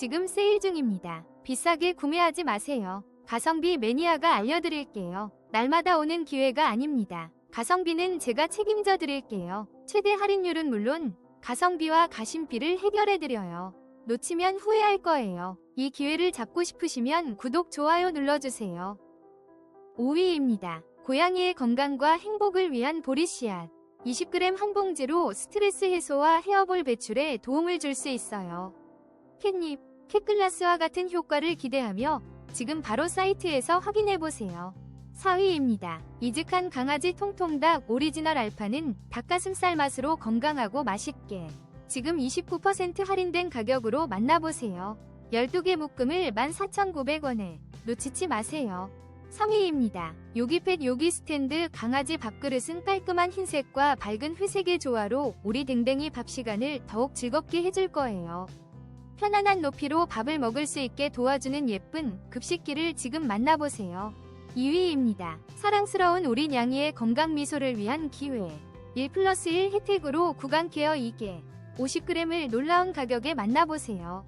지금 세일 중입니다. 비싸게 구매하지 마세요. 가성비 매니아가 알려드릴게요. 날마다 오는 기회가 아닙니다. 가성비는 제가 책임져 드릴게요. 최대 할인율은 물론 가성비와 가심비를 해결해 드려요. 놓치면 후회할 거예요. 이 기회를 잡고 싶으시면 구독, 좋아요 눌러주세요. 5위입니다. 고양이의 건강과 행복을 위한 보리씨앗. 20g 한 봉지로 스트레스 해소와 헤어볼 배출에 도움을 줄 수 있어요. 캣닙, 캣글라스와 같은 효과를 기대하며 지금 바로 사이트에서 확인해보세요. 4위입니다. 이직한 강아지 통통닭 오리지널 알파는 닭가슴살 맛으로 건강하고 맛있게 지금 29% 할인된 가격으로 만나보세요. 12개 묶음을 14,900원에 놓치지 마세요. 3위입니다. 요기펫 요기 스탠드 강아지 밥그릇은 깔끔한 흰색과 밝은 회색의 조화로 우리 댕댕이 밥 시간을 더욱 즐겁게 해줄 거예요. 편안한 높이로 밥을 먹을 수 있게 도와주는 예쁜 급식기를 지금 만나보세요. 2위입니다. 사랑스러운 우리 냥이의 건강 미소를 위한 기회. 1 플러스 1 혜택으로 구강 케어 2개, 50g을 놀라운 가격에 만나보세요.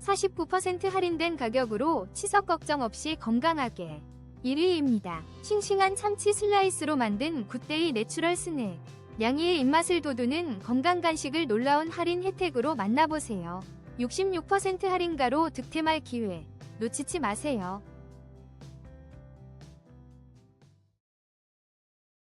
49% 할인된 가격으로 치석 걱정 없이 건강하게. 1위입니다. 싱싱한 참치 슬라이스로 만든 굿데이 내추럴 스낵. 냥이의 입맛을 돋우는 건강 간식을 놀라운 할인 혜택으로 만나보세요. 66% 할인가로 득템할 기회. 놓치지 마세요.